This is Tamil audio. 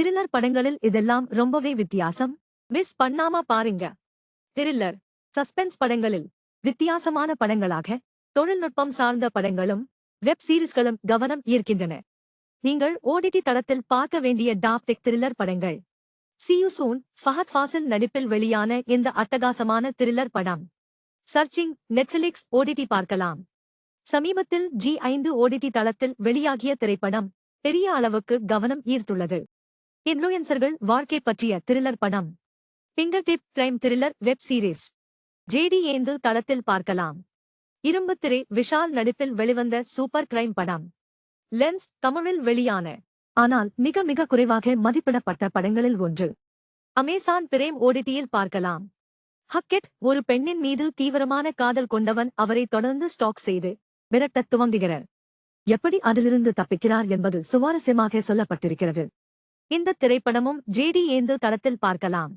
த்ரில்லர் படங்களில் இதெல்லாம் ரொம்பவே வித்தியாசம். மிஸ் பண்ணாம பாருங்க. த்ரில்லர் சஸ்பென்ஸ் படங்களில் வித்தியாசமான படங்களாக தொழில்நுட்பம் சார்ந்த படங்களும் வெப் சீரிஸ்களும் கவனம் ஈர்க்கின்றன. நீங்கள் ஓடிடி தளத்தில் பார்க்க வேண்டிய டாப்டிக் த்ரில்லர் படங்கள். சியு சூன் ஃபஹத் ஃபாசில் நடிப்பில் வெளியான இந்த அட்டகாசமான த்ரில்லர் படம். சர்ச்சிங் நெட்ஃபிலிக்ஸ் ஓடிடி பார்க்கலாம். சமீபத்தில் ஜி ஐந்து ஓடிடி தளத்தில் வெளியாகிய திரைப்படம் பெரிய அளவுக்கு கவனம் ஈர்த்துள்ளது. இன்ஃப்ளூயன்சர்கள் வாழ்க்கை பற்றிய த்ரில்லர் படம். Finger tip crime thriller web series JD ஏந்து தளத்தில் பார்க்கலாம். இரும்பு திரை விஷால் நடிப்பில் வெளிவந்த சூப்பர் கிரைம் படம். லென்ஸ் தமிழில் வெளியான. ஆனால் மிக மிக குறைவாக மதிப்பிடப்பட்ட படங்களில் ஒன்று. அமேசான் பிரேம் ஓடிடியில் பார்க்கலாம். ஹக்கெட் ஒரு பெண்ணின் மீது தீவிரமான காதல் கொண்டவன் அவரை தொடர்ந்து ஸ்டாக் செய்து மிரட்டத் துவங்குகிறார். எப்படி அதிலிருந்து தப்பிக்கிறார் என்பது சுவாரஸ்யமாக சொல்லப்பட்டிருக்கிறது. இந்த திரைப்படமும் ஜேடி ஏந்து தளத்தில் பார்க்கலாம்.